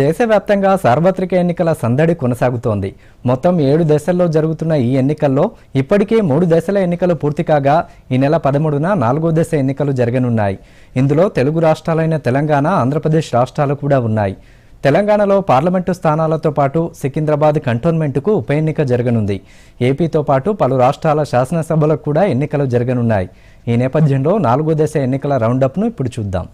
దేశవ్యాప్తంగా సార్వత్రిక ఎన్నికల సందడి కొనసాగుతోంది. మొత్తం ఏడు దశల్లో జరుగుతున్న ఈ ఎన్నికల్లో ఇప్పటికే మూడు దశల ఎన్నికలు పూర్తి కాగా ఈ నెల పదమూడున నాలుగో దశ ఎన్నికలు జరగనున్నాయి. ఇందులో తెలుగు రాష్ట్రాలైన తెలంగాణ ఆంధ్రప్రదేశ్ రాష్ట్రాలు కూడా ఉన్నాయి. తెలంగాణలో పార్లమెంటు స్థానాలతో పాటు సికింద్రాబాద్ కంటోన్మెంటుకు ఉప ఎన్నిక జరగనుంది. ఏపీతో పాటు పలు రాష్ట్రాల శాసనసభలకు కూడా ఎన్నికలు జరగనున్నాయి. ఈ నేపథ్యంలో నాలుగో దశ ఎన్నికల రౌండప్ను ఇప్పుడు చూద్దాం.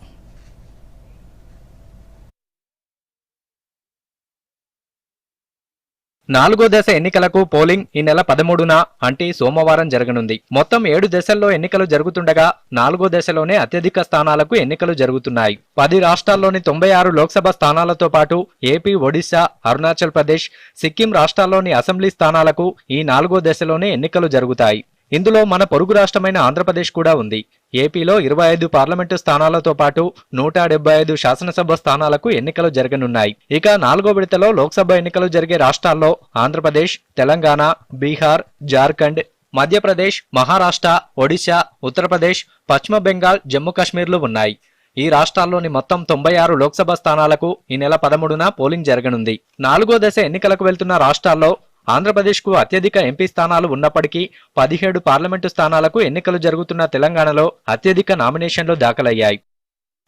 నాలుగో దశ ఎన్నికలకు పోలింగ్ ఈ నెల పదమూడున అంటే సోమవారం జరగనుంది. మొత్తం ఏడు దశల్లో ఎన్నికలు జరుగుతుండగా నాలుగో దశలోనే అత్యధిక స్థానాలకు ఎన్నికలు జరుగుతున్నాయి. పది రాష్ట్రాల్లోని తొంభై ఆరు లోక్సభ స్థానాలతో పాటు ఏపీ ఒడిశా అరుణాచల్ ప్రదేశ్ సిక్కిం రాష్ట్రాల్లోని అసెంబ్లీ స్థానాలకు ఈ నాలుగో దశలోనే ఎన్నికలు జరుగుతాయి. ఇందులో మన పొరుగు రాష్ట్రమైన ఆంధ్రప్రదేశ్ కూడా ఉంది. ఏపీలో ఇరవై ఐదు పార్లమెంటు స్థానాలతో పాటు నూట డెబ్బై ఐదు శాసనసభ స్థానాలకు ఎన్నికలు జరగనున్నాయి. ఇక నాలుగో విడతలో లోక్సభ ఎన్నికలు జరిగే రాష్ట్రాల్లో ఆంధ్రప్రదేశ్ తెలంగాణ బీహార్ జార్ఖండ్ మధ్యప్రదేశ్ మహారాష్ట్ర ఒడిశా ఉత్తరప్రదేశ్ పశ్చిమ బెంగాల్ జమ్మూ కాశ్మీర్లు ఉన్నాయి. ఈ రాష్ట్రాల్లోని మొత్తం తొంభై ఆరు లోక్సభ స్థానాలకు ఈ నెల పదమూడున పోలింగ్ జరగనుంది. నాలుగో దశ ఎన్నికలకు వెళ్తున్న రాష్ట్రాల్లో ఆంధ్రప్రదేశ్కు అత్యధిక ఎంపీ స్థానాలు ఉన్నప్పటికీ పదిహేడు పార్లమెంటు స్థానాలకు ఎన్నికలు జరుగుతున్న తెలంగాణలో అత్యధిక నామినేషన్లు దాఖలయ్యాయి.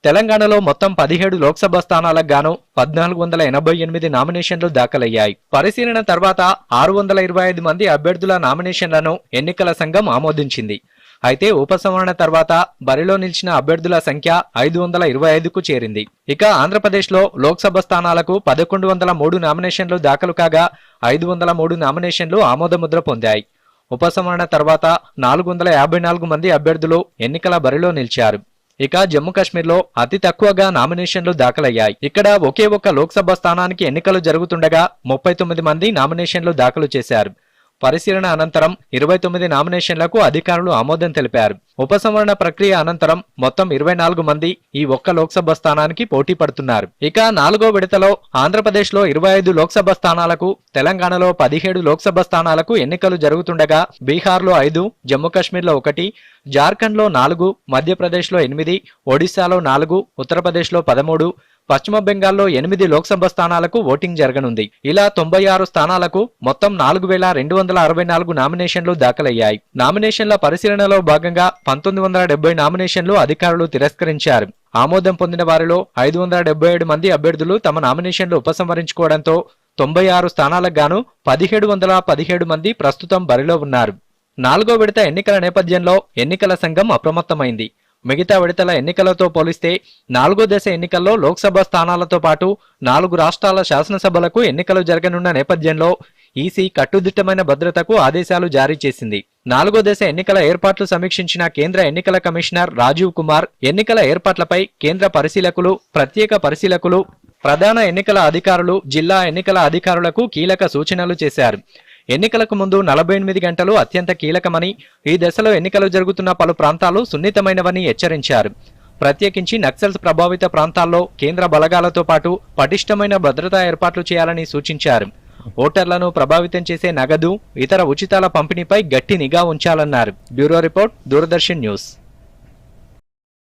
తెలంగాణలో మొత్తం పదిహేడు లోక్సభ స్థానాలకు గాను పద్నాలుగు వందల ఎనభై ఎనిమిది నామినేషన్లు దాఖలయ్యాయి. పరిశీలన తర్వాత ఆరు వందల ఇరవై ఐదు మంది అభ్యర్థుల నామినేషన్లను ఎన్నికల సంఘం ఆమోదించింది. అయితే ఉపసంహరణ తర్వాత బరిలో నిలిచిన అభ్యర్థుల సంఖ్య ఐదు వందల ఇరవై ఐదుకు చేరింది. ఇక ఆంధ్రప్రదేశ్లో లోక్సభ స్థానాలకు పదకొండు వందల మూడు నామినేషన్లు దాఖలు కాగా ఐదు వందల మూడు నామినేషన్లు ఆమోదముద్ర పొందాయి. ఉపసంహరణ తర్వాత నాలుగు వందల యాభై నాలుగు మంది అభ్యర్థులు ఎన్నికల బరిలో నిలిచారు. ఇక జమ్మూ కాశ్మీర్లో అతి తక్కువగా నామినేషన్లు దాఖలయ్యాయి. ఇక్కడ ఒకే ఒక్క లోక్సభ స్థానానికి ఎన్నికలు జరుగుతుండగా ముప్పై తొమ్మిది మంది నామినేషన్లు దాఖలు చేశారు. పరిశీలన అనంతరం ఇరవై తొమ్మిది నామినేషన్లకు అధికారులు ఆమోదం తెలిపారు. ఉపసంహరణ ప్రక్రియ అనంతరం మొత్తం ఇరవై నాలుగు మంది ఈ ఒక్క లోక్సభ స్థానానికి పోటీ పడుతున్నారు. ఇక నాలుగో విడతలో ఆంధ్రప్రదేశ్లో ఇరవై ఐదు లోక్సభ స్థానాలకు తెలంగాణలో పదిహేడు లోక్సభ స్థానాలకు ఎన్నికలు జరుగుతుండగా బీహార్లో ఐదు జమ్మూ కాశ్మీర్లో ఒకటి జార్ఖండ్లో నాలుగు మధ్యప్రదేశ్లో ఎనిమిది ఒడిశాలో నాలుగు ఉత్తరప్రదేశ్లో పదమూడు పశ్చిమ బెంగాల్లో ఎనిమిది లోక్సభ స్థానాలకు ఓటింగ్ జరగనుంది. ఇలా తొంభై ఆరు స్థానాలకు మొత్తం నాలుగు వేల రెండు వందల అరవై నాలుగు నామినేషన్లు దాఖలయ్యాయి. నామినేషన్ల పరిశీలనలో భాగంగా పంతొమ్మిది వందల డెబ్బై నామినేషన్లు అధికారులు తిరస్కరించారు. ఆమోదం పొందిన వారిలో ఐదు వందల డెబ్బై ఏడు మంది అభ్యర్థులు తమ నామినేషన్లు ఉపసంహరించుకోవడంతో తొంభై ఆరు స్థానాలకు గాను పదిహేడు వందల పదిహేడు మంది ప్రస్తుతం బరిలో ఉన్నారు. నాలుగో విడత ఎన్నికల నేపథ్యంలో ఎన్నికల సంఘం అప్రమత్తమైంది. మిగతా విడతల ఎన్నికలతో పోలిస్తే నాలుగో దశ ఎన్నికల్లో లోక్సభ స్థానాలతో పాటు నాలుగు రాష్ట్రాల శాసనసభలకు ఎన్నికలు జరగనున్న నేపథ్యంలో ఈసీ కట్టుదిట్టమైన భద్రతకు ఆదేశాలు జారీ చేసింది. నాలుగో దశ ఎన్నికల ఏర్పాట్లు సమీక్షించిన కేంద్ర ఎన్నికల కమిషనర్ రాజీవ్ కుమార్ ఎన్నికల ఏర్పాట్లపై కేంద్ర పరిశీలకులు ప్రత్యేక పరిశీలకులు ప్రధాన ఎన్నికల అధికారులు జిల్లా ఎన్నికల అధికారులకు కీలక సూచనలు చేశారు. ఎన్నికలకు ముందు నలభై ఎనిమిది గంటలు అత్యంత కీలకమని ఈ దశలో ఎన్నికలు జరుగుతున్న పలు ప్రాంతాలు సున్నితమైనవని హెచ్చరించారు. ప్రత్యేకించి నక్సల్స్ ప్రభావిత ప్రాంతాల్లో కేంద్ర బలగాలతో పాటు పటిష్టమైన భద్రతా ఏర్పాట్లు చేయాలని సూచించారు. ఓటర్లను ప్రభావితం చేసే నగదు ఇతర ఉచితాల పంపిణీపై గట్టి నిఘా ఉంచాలన్నారు. Bureau report Doordarshan news.